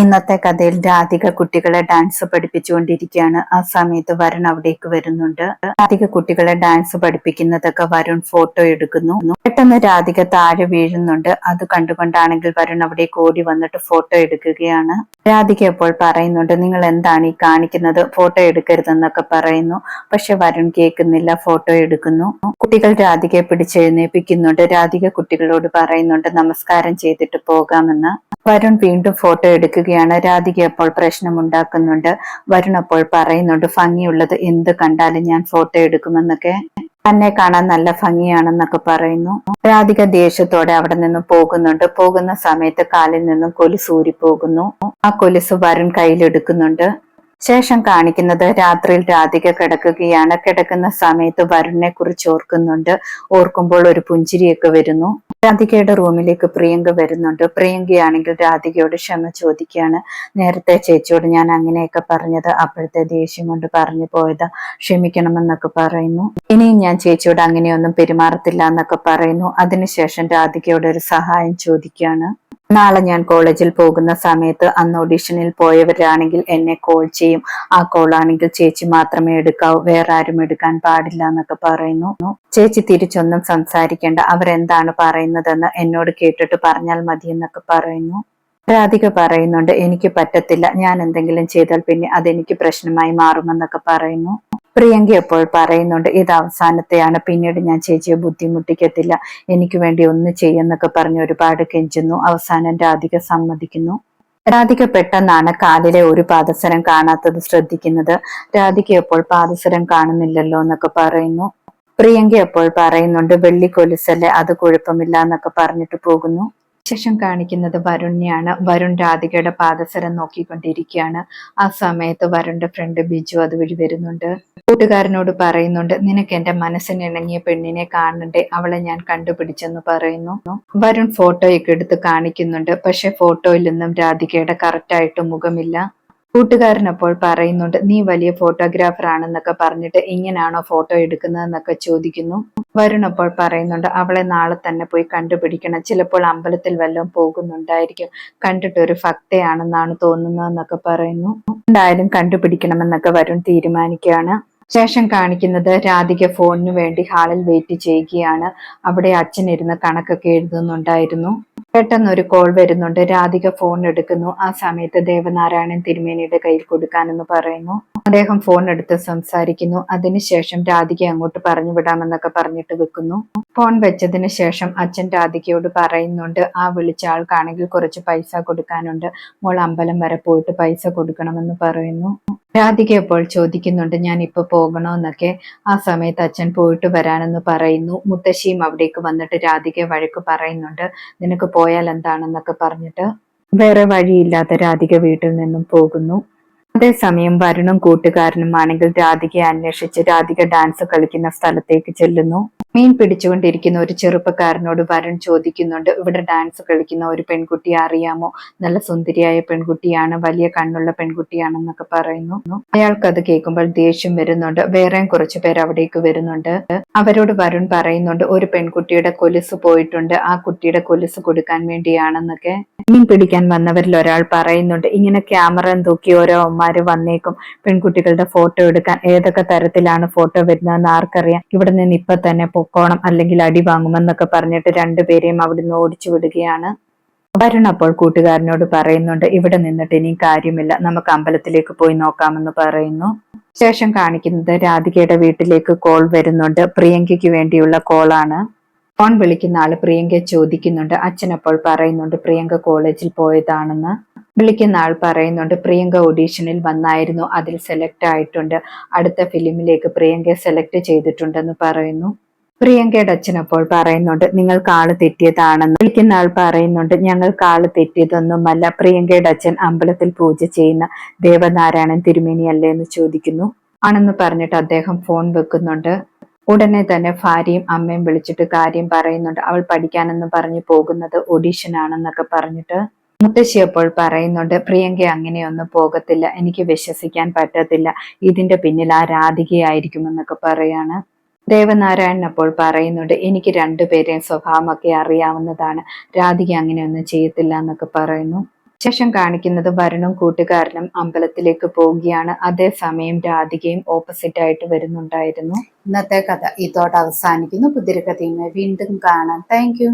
ഇന്നത്തെ കഥയിൽ രാധിക കുട്ടികളെ ഡാൻസ് പഠിപ്പിച്ചുകൊണ്ടിരിക്കുകയാണ്. ആ സമയത്ത് വരുൺ അവിടേക്ക് വരുന്നുണ്ട്. രാധിക കുട്ടികളെ ഡാൻസ് പഠിപ്പിക്കുന്നതൊക്കെ വരുൺ ഫോട്ടോ എടുക്കുന്നു. പെട്ടെന്ന് രാധിക താഴെ വീഴുന്നുണ്ട്. അത് കണ്ടുകൊണ്ടാണെങ്കിൽ വരുൺ അവിടേക്ക് ഓടി വന്നിട്ട് ഫോട്ടോ എടുക്കുകയാണ്. രാധിക ഇപ്പോൾ പറയുന്നുണ്ട് നിങ്ങൾ എന്താണ് ഈ കാണിക്കുന്നത്? ഫോട്ടോ എടുക്കരുതെന്നൊക്കെ പറയുന്നു. പക്ഷെ വരുൺ കേൾക്കുന്നില്ല ഫോട്ടോ എടുക്കുന്നു. കുട്ടികൾ രാധികയെ പിടിച്ചെഴുന്നേൽപ്പിക്കുന്നുണ്ട് രാധിക കുട്ടികളോട് പറയുന്നുണ്ട് നമസ്കാരം ചെയ്തിട്ട് പോകാമെന്ന്. വരുൺ വീണ്ടും ഫോട്ടോ എടുക്കുകയാണ് രാധിക അപ്പോൾ പ്രശ്നമുണ്ടാക്കുന്നുണ്ട്. വരുൺ അപ്പോൾ പറയുന്നുണ്ട് ഭംഗിയുള്ളത് എന്ത് കണ്ടാലും ഞാൻ ഫോട്ടോ എടുക്കുമെന്നൊക്കെ. തന്നെ കാണാൻ നല്ല ഭംഗിയാണെന്നൊക്കെ പറയുന്നു. രാധിക ദേഷ്യത്തോടെ അവിടെ നിന്ന് പോകുന്നുണ്ട്. പോകുന്ന സമയത്ത് കാലിൽ നിന്നും കൊലുസ് ഊരിപ്പോകുന്നു. ആ കൊലുസ് വരുൺ കയ്യിലെടുക്കുന്നുണ്ട്. ശേഷം കാണിക്കുന്നത് രാത്രിയിൽ രാധിക കിടക്കുകയാണ്. കിടക്കുന്ന സമയത്ത് വരുണിനെ കുറിച്ച് ഓർക്കുന്നുണ്ട്. ഓർക്കുമ്പോൾ ഒരു പുഞ്ചിരിയൊക്കെ വരുന്നു. രാധികയുടെ റൂമിലേക്ക് പ്രിയങ്ക വരുന്നുണ്ട്. പ്രിയങ്കയാണെങ്കിൽ രാധികയോട് ക്ഷമ ചോദിക്കുകയാണ്. നേരത്തെ ചേച്ചിയോട് ഞാൻ അങ്ങനെയൊക്കെ പറഞ്ഞത് അപ്പോഴത്തെ ദേഷ്യം കൊണ്ട് പറഞ്ഞു പോയത്. ക്ഷമിക്കണമെന്നൊക്കെ പറയുന്നു. ഇനിയും ഞാൻ ചേച്ചിയോട് അങ്ങനെയൊന്നും പെരുമാറത്തില്ല എന്നൊക്കെ പറയുന്നു. അതിനുശേഷം രാധികയോട് ഒരു സഹായം ചോദിക്കുകയാണ്. നാളെ ഞാൻ കോളേജിൽ പോകുന്ന സമയത്ത് അന്ന് ഓഡിഷനിൽ പോയവരാണെങ്കിൽ എന്നെ കോൾ ചെയ്യും. ആ കോൾ ആണെങ്കിൽ ചേച്ചി മാത്രമേ എടുക്കാവൂ. വേറെ ആരും എടുക്കാൻ പാടില്ല എന്നൊക്കെ പറയുന്നു. ചേച്ചി തിരിച്ചൊന്നും സംസാരിക്കേണ്ട. അവരെന്താണ് പറയുന്നതെന്ന് എന്നോട് കേട്ടിട്ട് പറഞ്ഞാൽ മതി എന്നൊക്കെ പറയുന്നു. രാധിക പറയുന്നുണ്ട് എനിക്ക് പറ്റത്തില്ല. ഞാൻ എന്തെങ്കിലും ചെയ്താൽ പിന്നെ അതെനിക്ക് പ്രശ്നമായി മാറുമെന്നൊക്കെ പറയുന്നു. പ്രിയങ്ക അപ്പോൾ പറയുന്നുണ്ട് ഇത് അവസാനത്തെയാണ്. പിന്നീട് ഞാൻ ചേച്ചിയെ ബുദ്ധിമുട്ടിക്കത്തില്ല. എനിക്ക് വേണ്ടി ഒന്ന് ചെയ്യുന്നൊക്കെ പറഞ്ഞ് ഒരുപാട് കെഞ്ചുന്നു. അവസാനം രാധിക സമ്മതിക്കുന്നു. രാധിക പെട്ടെന്നാണ് കാലിലെ ഒരു പാദസരം കാണാത്തത് ശ്രദ്ധിക്കുന്നത്. രാധിക അപ്പോൾ പാദസരം കാണുന്നില്ലല്ലോ എന്നൊക്കെ പറയുന്നു. പ്രിയങ്ക അപ്പോൾ പറയുന്നുണ്ട് വെള്ളി കൊലുസല്ലേ അത് കുഴപ്പമില്ല എന്നൊക്കെ പറഞ്ഞിട്ട് പോകുന്നു. ശേഷം കാണിക്കുന്നത് വരുണിനെയാണ്. വരുൺ രാധികയുടെ പാദസരം നോക്കിക്കൊണ്ടിരിക്കുകയാണ്. ആ സമയത്ത് വരുണിന്റെ ഫ്രണ്ട് ബിജു അതുവഴി വരുന്നുണ്ട്. കൂട്ടുകാരനോട് പറയുന്നുണ്ട് നിനക്ക് എന്റെ മനസ്സിനിണങ്ങിയ പെണ്ണിനെ കാണണ്ടേ? അവളെ ഞാൻ കണ്ടുപിടിച്ചെന്ന് പറയുന്നു. വരുൺ ഫോട്ടോയൊക്കെ എടുത്ത് കാണിക്കുന്നുണ്ട്. പക്ഷെ ഫോട്ടോയിൽ നിന്നും രാധികയുടെ കറക്റ്റായിട്ട് മുഖമില്ല. കൂട്ടുകാരൻ അപ്പോൾ പറയുന്നുണ്ട് നീ വലിയ ഫോട്ടോഗ്രാഫർ ആണെന്നൊക്കെ പറഞ്ഞിട്ട് ഇങ്ങനാണോ ഫോട്ടോ എടുക്കുന്നതെന്നൊക്കെ ചോദിക്കുന്നു. വരുൺ അപ്പോൾ പറയുന്നുണ്ട് അവളെ നാളെ തന്നെ പോയി കണ്ടുപിടിക്കണം. ചിലപ്പോൾ അമ്പലത്തിൽ വല്ലതും പോകുന്നുണ്ടായിരിക്കും. കണ്ടിട്ട് ഒരു ഭക്തയാണെന്നാണ് തോന്നുന്നതെന്നൊക്കെ പറയുന്നു. എന്തായാലും കണ്ടുപിടിക്കണമെന്നൊക്കെ വരുൺ തീരുമാനിക്കുകയാണ്. ശേഷം കാണിക്കുന്നത് രാധിക ഫോണിന് വേണ്ടി ഹാളിൽ വെയിറ്റ് ചെയ്യുകയാണ്. അവിടെ അച്ഛൻ ഇരുന്ന് കണക്കൊക്കെ എഴുതുന്നുണ്ടായിരുന്നു. പെട്ടെന്ന് ഒരു കോൾ വരുന്നുണ്ട്. രാധിക ഫോൺ എടുക്കുന്നു. ആ സമയത്ത് ദേവനാരായണൻ തിരുമേനിയുടെ കയ്യിൽ കൊടുക്കാനെന്ന് പറയുന്നു. അദ്ദേഹം ഫോൺ എടുത്ത് സംസാരിക്കുന്നു. അതിനുശേഷം രാധിക അങ്ങോട്ട് പറഞ്ഞു വിടാമെന്നൊക്കെ പറഞ്ഞിട്ട് വെക്കുന്നു. ഫോൺ വെച്ചതിന് ശേഷം അച്ഛൻ രാധികയോട് പറയുന്നുണ്ട് ആ വിളിച്ച ആൾക്കാണെങ്കിൽ കുറച്ച് പൈസ കൊടുക്കാനുണ്ട്. മോൾ അമ്പലം വരെ പോയിട്ട് പൈസ കൊടുക്കണമെന്ന് പറയുന്നു. രാധിക ഇപ്പോൾ ചോദിക്കുന്നുണ്ട് ഞാൻ ഇപ്പൊ പോകണോ എന്നൊക്കെ ആ സമയത്ത് അച്ഛൻ പോയിട്ട് വരാനെന്ന് പറയുന്നു. മുത്തശ്ശിയും അവിടേക്ക് വന്നിട്ട് രാധിക വഴക്ക് പറയുന്നുണ്ട് നിനക്ക് പോയാൽ എന്താണെന്നൊക്കെ പറഞ്ഞിട്ട്? വേറെ വഴിയില്ലാതെ രാധിക വീട്ടിൽ നിന്നും പോകുന്നു. അതേസമയം വരുണും കൂട്ടുകാരനും ആണെങ്കിൽ രാധികയെ അന്വേഷിച്ച് രാധിക ഡാൻസ് കളിക്കുന്ന സ്ഥലത്തേക്ക് ചെല്ലുന്നു. മീൻ പിടിച്ചുകൊണ്ടിരിക്കുന്ന ഒരു ചെറുപ്പക്കാരനോട് വരുൺ ചോദിക്കുന്നുണ്ട് ഇവിടെ ഡാൻസ് കളിക്കുന്ന ഒരു പെൺകുട്ടിയെ അറിയാമോ? നല്ല സുന്ദരിയായ പെൺകുട്ടിയാണ് വലിയ കണ്ണുള്ള പെൺകുട്ടിയാണെന്നൊക്കെ പറയുന്നു. അയാൾക്ക് അത് കേൾക്കുമ്പോൾ ദേഷ്യം വരുന്നുണ്ട്. വേറെയും കുറച്ചു പേർ അവിടേക്ക് വരുന്നുണ്ട്. അവരോട് വരുൺ പറയുന്നുണ്ട് ഒരു പെൺകുട്ടിയുടെ കൊലുസ് പോയിട്ടുണ്ട്. ആ കുട്ടിയുടെ കൊലുസ് കൊടുക്കാൻ വേണ്ടിയാണെന്നൊക്കെ. മീൻ പിടിക്കാൻ വന്നവരിൽ ഒരാൾ പറയുന്നുണ്ട് ഇങ്ങനെ ക്യാമറ തൂക്കി ഓരോ അമ്മമാര് വന്നേക്കും പെൺകുട്ടികളുടെ ഫോട്ടോ എടുക്കാൻ ഏതൊക്കെ തരത്തിലാണ് ഫോട്ടോ വരുന്നതെന്ന് ആർക്കറിയാം. ഇവിടെ നിന്ന് ഇപ്പൊ തന്നെ പൊക്കോണം അല്ലെങ്കിൽ അടി വാങ്ങുമെന്നൊക്കെ പറഞ്ഞിട്ട് രണ്ടുപേരെയും അവിടുന്ന് ഓടിച്ചു വിടുകയാണ്. വരുൺ അപ്പോൾ കൂട്ടുകാരനോട് പറയുന്നുണ്ട് ഇവിടെ നിന്നിട്ട് ഇനിയും കാര്യമില്ല നമുക്ക് അമ്പലത്തിലേക്ക് പോയി നോക്കാമെന്ന് പറയുന്നു. ശേഷം കാണിക്കുന്നത് രാധികയുടെ വീട്ടിലേക്ക് കോൾ വരുന്നുണ്ട് പ്രിയങ്കയ്ക്ക് വേണ്ടിയുള്ള കോളാണ്. ഫോൺ വിളിക്കുന്ന ആൾ പ്രിയങ്കയെ ചോദിക്കുന്നുണ്ട്. അച്ഛൻ അപ്പോൾ പറയുന്നുണ്ട് പ്രിയങ്ക കോളേജിൽ പോയതാണെന്ന് വിളിക്കുന്ന ആൾ പറയുന്നുണ്ട്. പ്രിയങ്ക ഓഡീഷനിൽ വന്നായിരുന്നു. അതിൽ സെലക്ട് ആയിട്ടുണ്ട്. അടുത്ത ഫിലിമിലേക്ക് പ്രിയങ്കയെ സെലക്ട് ചെയ്തിട്ടുണ്ടെന്ന് പറയുന്നു. പ്രിയങ്കയുടെ അച്ഛൻ അപ്പോൾ പറയുന്നുണ്ട് നിങ്ങൾ കാൾ തെറ്റിയതാണെന്ന് വിളിക്കുന്ന ആൾ പറയുന്നുണ്ട്. ഞങ്ങൾ കാൾ തെറ്റിയതൊന്നുമല്ല. പ്രിയങ്കയുടെ അച്ഛൻ അമ്പലത്തിൽ പൂജ ചെയ്യുന്ന ദേവനാരായണൻ തിരുമേനിയല്ലേ എന്ന് ചോദിക്കുന്നു. ആണെന്ന് പറഞ്ഞിട്ട് അദ്ദേഹം ഫോൺ വെക്കുന്നുണ്ട്. ഉടനെ തന്നെ ഭാര്യയും അമ്മയും വിളിച്ചിട്ട് കാര്യം പറയുന്നുണ്ട്. അവൾ പഠിക്കാനെന്ന് പറഞ്ഞു പോകുന്നത് ഒഡീഷനാണെന്നൊക്കെ പറഞ്ഞിട്ട് മുത്തശ്ശി അപ്പോൾ പറയുന്നുണ്ട് പ്രിയങ്ക അങ്ങനെയൊന്നും പോകത്തില്ല. എനിക്ക് വിശ്വസിക്കാൻ പറ്റത്തില്ല. ഇതിന്റെ പിന്നിൽ ആ രാധികയായിരിക്കുമെന്നൊക്കെ പറയാണ്. ദേവനാരായണൻ അപ്പോൾ പറയുന്നുണ്ട് എനിക്ക് രണ്ടുപേരെയും സ്വഭാവമൊക്കെ അറിയാവുന്നതാണ്. രാധിക അങ്ങനെയൊന്നും ചെയ്യത്തില്ല എന്നൊക്കെ പറയുന്നു. ശേഷം കാണിക്കുന്നത് വരുണും കൂട്ടുകാരനും അമ്പലത്തിലേക്ക് പോവുകയാണ്. അതേസമയം രാധികയും ഓപ്പോസിറ്റ് ആയിട്ട് വരുന്നുണ്ടായിരുന്നു. ഇന്നത്തെ കഥ ഇതോടെ അവസാനിക്കുന്നു. പുതിരി കഥയുമായി വീണ്ടും കാണാം. താങ്ക്